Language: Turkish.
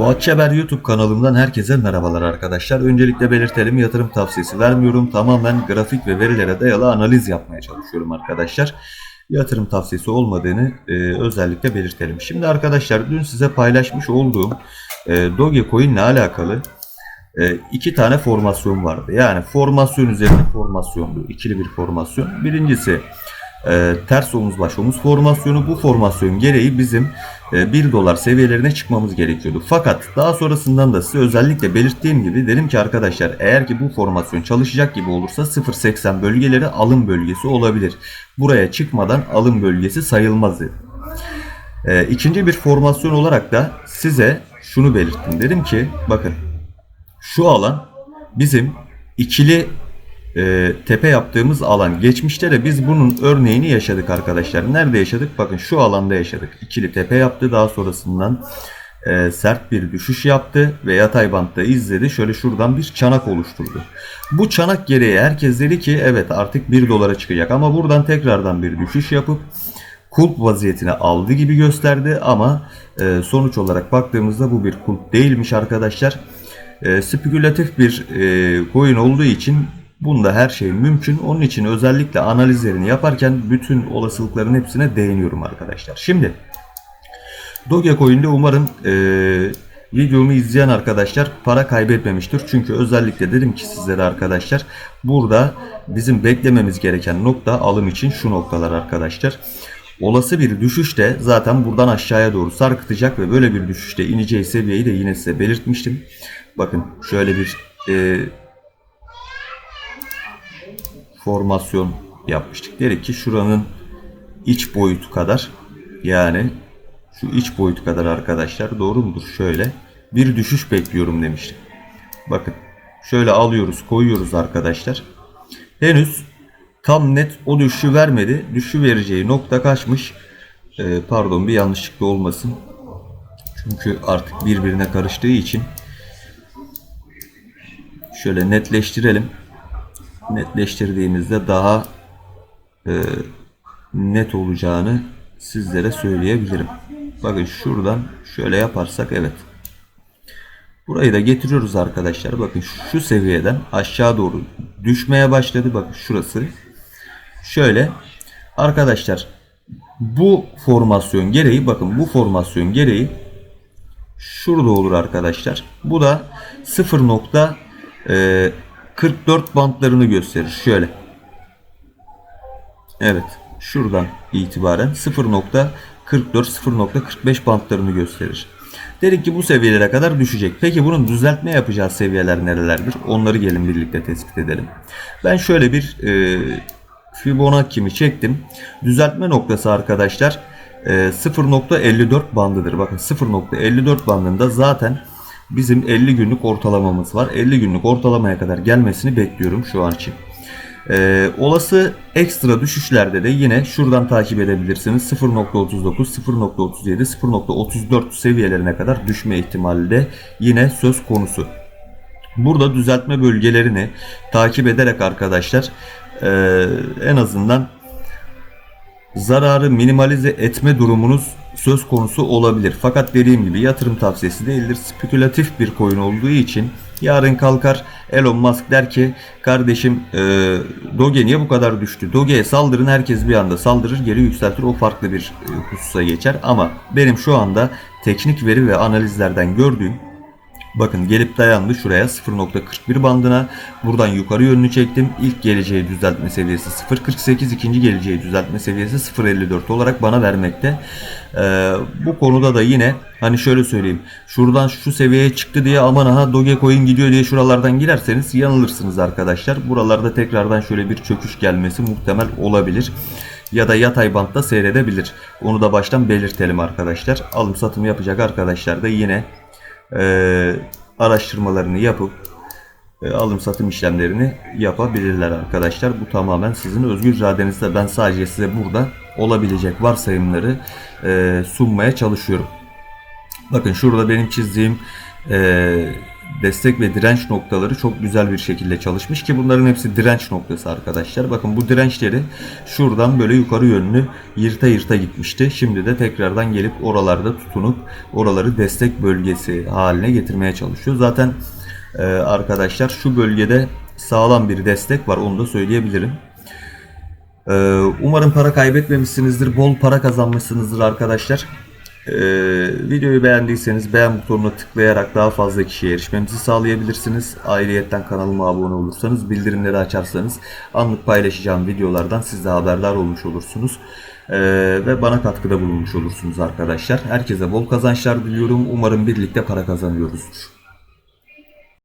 Fuat Çeber YouTube kanalımdan herkese merhabalar arkadaşlar. Öncelikle belirtelim yatırım tavsiyesi vermiyorum. Tamamen grafik ve verilere dayalı analiz yapmaya çalışıyorum arkadaşlar. Yatırım tavsiyesi olmadığını e, özellikle belirtelim. Şimdi arkadaşlar dün size paylaşmış olduğum e, Dogecoin ile alakalı e, iki tane formasyon vardı. Yani formasyon üzerine formasyondu. İkili bir formasyon. Birincisi e, ters omuz baş omuz formasyonu. Bu formasyon gereği bizim e, 1 dolar seviyelerine çıkmamız gerekiyordu. Fakat daha sonrasından da size özellikle belirttiğim gibi dedim ki arkadaşlar eğer ki bu formasyon çalışacak gibi olursa 0.80 bölgeleri alım bölgesi olabilir. Buraya çıkmadan alım bölgesi sayılmaz dedim. E, ikinci bir formasyon olarak da size şunu belirttim. Dedim ki bakın şu alan bizim ikili e, tepe yaptığımız alan. Geçmişte de biz bunun örneğini yaşadık arkadaşlar. Nerede yaşadık? Bakın şu alanda yaşadık. İkili tepe yaptı. Daha sonrasından e, sert bir düşüş yaptı ve yatay bantta izledi. Şöyle şuradan bir çanak oluşturdu. Bu çanak gereği herkes dedi ki evet artık 1 dolara çıkacak. Ama buradan tekrardan bir düşüş yapıp kulp vaziyetine aldı gibi gösterdi ama e, sonuç olarak baktığımızda bu bir kulp değilmiş arkadaşlar. E, spekülatif bir e, coin olduğu için bunda her şey mümkün. Onun için özellikle analizlerini yaparken bütün olasılıkların hepsine değiniyorum arkadaşlar. Şimdi Dogecoin'de umarım e, videomu izleyen arkadaşlar para kaybetmemiştir. Çünkü özellikle dedim ki sizlere arkadaşlar burada bizim beklememiz gereken nokta alım için şu noktalar arkadaşlar. Olası bir düşüşte zaten buradan aşağıya doğru sarkıtacak ve böyle bir düşüşte ineceği seviyeyi de yine size belirtmiştim. Bakın şöyle bir e, formasyon yapmıştık. Dedik ki şuranın iç boyutu kadar yani şu iç boyut kadar arkadaşlar doğru mudur? Şöyle bir düşüş bekliyorum demiştim. Bakın şöyle alıyoruz koyuyoruz arkadaşlar. Henüz tam net o düşüşü vermedi. Düşüşü vereceği nokta kaçmış. Ee, pardon bir yanlışlıkla olmasın. Çünkü artık birbirine karıştığı için şöyle netleştirelim. Netleştirdiğimizde daha e, net olacağını sizlere söyleyebilirim. Bakın şuradan şöyle yaparsak evet. Burayı da getiriyoruz arkadaşlar. Bakın şu seviyeden aşağı doğru düşmeye başladı. Bakın şurası. Şöyle arkadaşlar bu formasyon gereği bakın bu formasyon gereği şurada olur arkadaşlar. Bu da 0.44 bantlarını gösterir. Şöyle. Evet. Şuradan itibaren 0.44 0.45 bantlarını gösterir. Dedik ki bu seviyelere kadar düşecek. Peki bunun düzeltme yapacağı seviyeler nerelerdir? Onları gelin birlikte tespit edelim. Ben şöyle bir e, Fibonacci'mi çektim. Düzeltme noktası arkadaşlar e, 0.54 bandıdır. Bakın 0.54 bandında zaten bizim 50 günlük ortalamamız var. 50 günlük ortalamaya kadar gelmesini bekliyorum şu an için. Ee, olası ekstra düşüşlerde de yine şuradan takip edebilirsiniz. 0.39, 0.37, 0.34 seviyelerine kadar düşme ihtimali de yine söz konusu. Burada düzeltme bölgelerini takip ederek arkadaşlar ee, en azından zararı minimalize etme durumunuz söz konusu olabilir. Fakat dediğim gibi yatırım tavsiyesi değildir. Spekülatif bir coin olduğu için yarın kalkar Elon Musk der ki kardeşim e, Doge niye bu kadar düştü? Doge'ye saldırın herkes bir anda saldırır geri yükseltir o farklı bir e, hususa geçer. Ama benim şu anda teknik veri ve analizlerden gördüğüm Bakın gelip dayandı şuraya 0.41 bandına. Buradan yukarı yönünü çektim. İlk geleceği düzeltme seviyesi 0.48, ikinci geleceği düzeltme seviyesi 0.54 olarak bana vermekte. Ee, bu konuda da yine hani şöyle söyleyeyim. Şuradan şu seviyeye çıktı diye aman aha Dogecoin gidiyor diye şuralardan girerseniz yanılırsınız arkadaşlar. Buralarda tekrardan şöyle bir çöküş gelmesi muhtemel olabilir ya da yatay bantta seyredebilir. Onu da baştan belirtelim arkadaşlar. Alım satım yapacak arkadaşlar da yine e, araştırmalarını yapıp e, alım satım işlemlerini yapabilirler arkadaşlar. Bu tamamen sizin özgür iradenizde. Ben sadece size burada olabilecek varsayımları e, sunmaya çalışıyorum. Bakın şurada benim çizdiğim e, destek ve direnç noktaları çok güzel bir şekilde çalışmış ki bunların hepsi direnç noktası arkadaşlar. Bakın bu dirençleri şuradan böyle yukarı yönlü yırta yırta gitmişti. Şimdi de tekrardan gelip oralarda tutunup oraları destek bölgesi haline getirmeye çalışıyor. Zaten e, arkadaşlar şu bölgede sağlam bir destek var onu da söyleyebilirim. Ee, Umarım para kaybetmemişsinizdir. Bol para kazanmışsınızdır arkadaşlar. Ee, videoyu beğendiyseniz beğen butonuna tıklayarak daha fazla kişiye erişmemizi sağlayabilirsiniz. Ayrıyetten kanalıma abone olursanız, bildirimleri açarsanız anlık paylaşacağım videolardan siz de haberdar olmuş olursunuz. Ee, ve bana katkıda bulunmuş olursunuz arkadaşlar. Herkese bol kazançlar diliyorum. Umarım birlikte para kazanıyoruzdur.